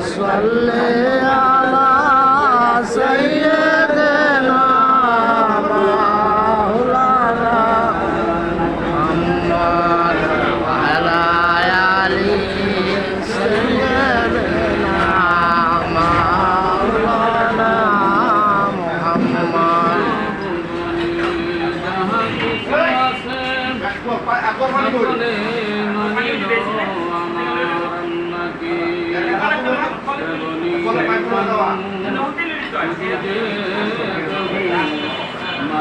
صل على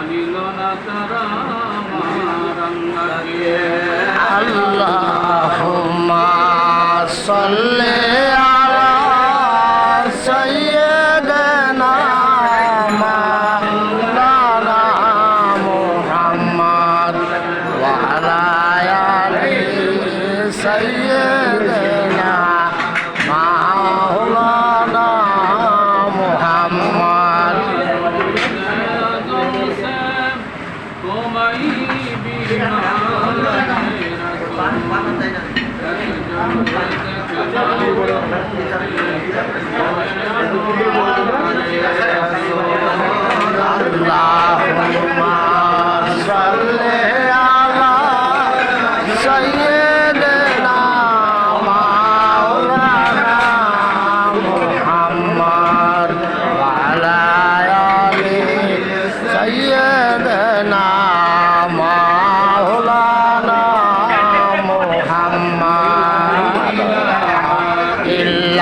মানিল না তারা Thank you.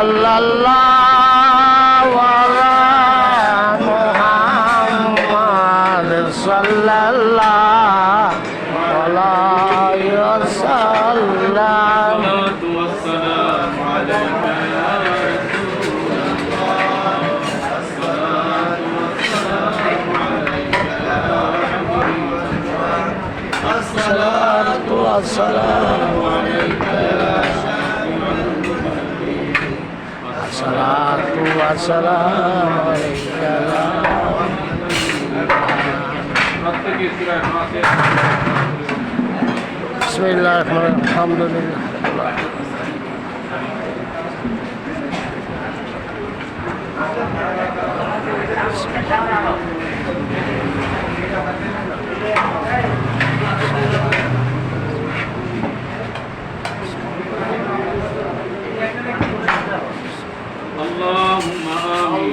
صلى الله على محمد صلى الله عليه وسلم. والسلام عليك يا الصلاة والسلام عليك. يا والصلاة والسلام عليك بسم الله الرحمن Thank you.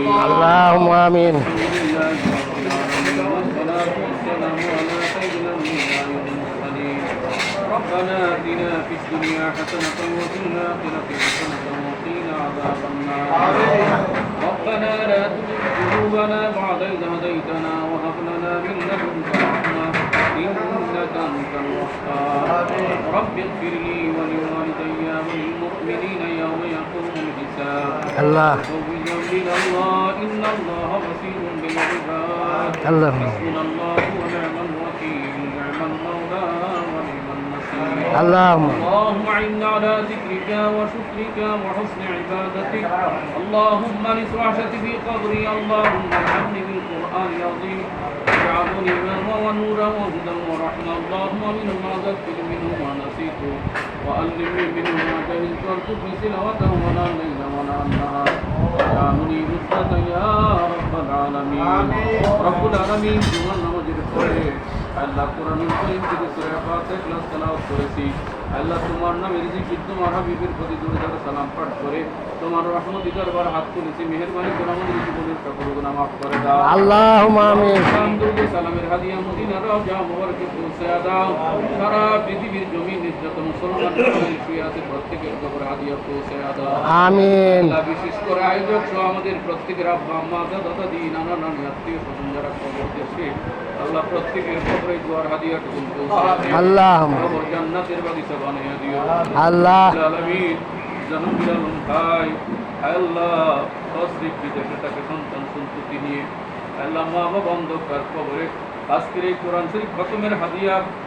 اللهم آمين. ربنا آتنا في الدنيا حسنة وفي الآخرة حسنة وقنا عذاب النار. ربنا لا تزغ قلوبنا بعد إذ هديتنا وهب لنا من لدنك رحمة إنك أنت الوهاب. رب اغفر لي ولوالدي وللمؤمنين يوم يقوم الحساب. الله. الله بصير بالعباد. الله حسبنا الله ونعم اللهم اللهم أعنا على ذكرك وشكرك وحسن عبادتك. اللهم لسعشة في قبري. اللهم ارحمني بالقرآن العظيم. واجعلني نورا ونورا وهدى ورحمة. اللهم منه ذكر منه ما نسيت. وألمني منه ما جهلت. وارزقني تلاوته ولا الليل ولا النهار واجعلني مثلك يا رب العالمين. رب العالمين. جمعنا وجد আল্লাহ কোরআনুল কারীম থেকে সূরা ফাতিহা ক্লাস তেলাওয়াত করেছি। আল্লাহ তোমার নামে রিজিক তোমার হাবিবের প্রতি দূরে যারা সালাম পাঠ করে তোমার রহমতি দরবার হাত তুলেছি। মেহেরবানি করে আমাদের জীবনের সকল গুনাহ মাফ করে দাও। আল্লাহ আমিন। সালামদুরুদ সালামের হাদিয়া মদিনা রওজা মোবারকে পৌঁছে দাও। সারা পৃথিবীর জমিন যত মুসলমান শুয়ে আছে প্রত্যেকের কবর হাদিয়া পৌঁছে দাও। আমিন। আল্লাহ বিশেষ করে আয়োজক সহ আমাদের প্রত্যেকের আব্বা আম্মা দাদা দাদি নানা নানি আত্মীয় স্বজন যারা খবর দেশে আল্লাহ প্রত্যেকের খবরে আল্লাহ। আল্লাহ। আল্লাহ বিদেশে সন্তান আজকের এই কোরআন শরীফ খতমের হাদিয়া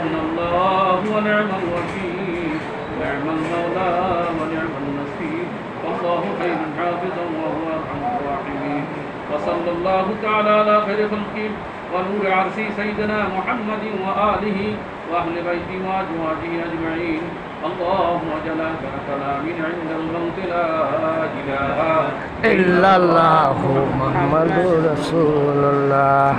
حسبنا الله ونعم الوكيل نعم المولى ونعم النصير والله خير حافظا وهو ارحم الراحمين وصلى الله تعالى على خير خلقه ونور عرسي سيدنا محمد وآله وأهل بيته وأزواجه أجمعين اللهم اجعل آخر من عند الموت لا إله إلا الله محمد رسول الله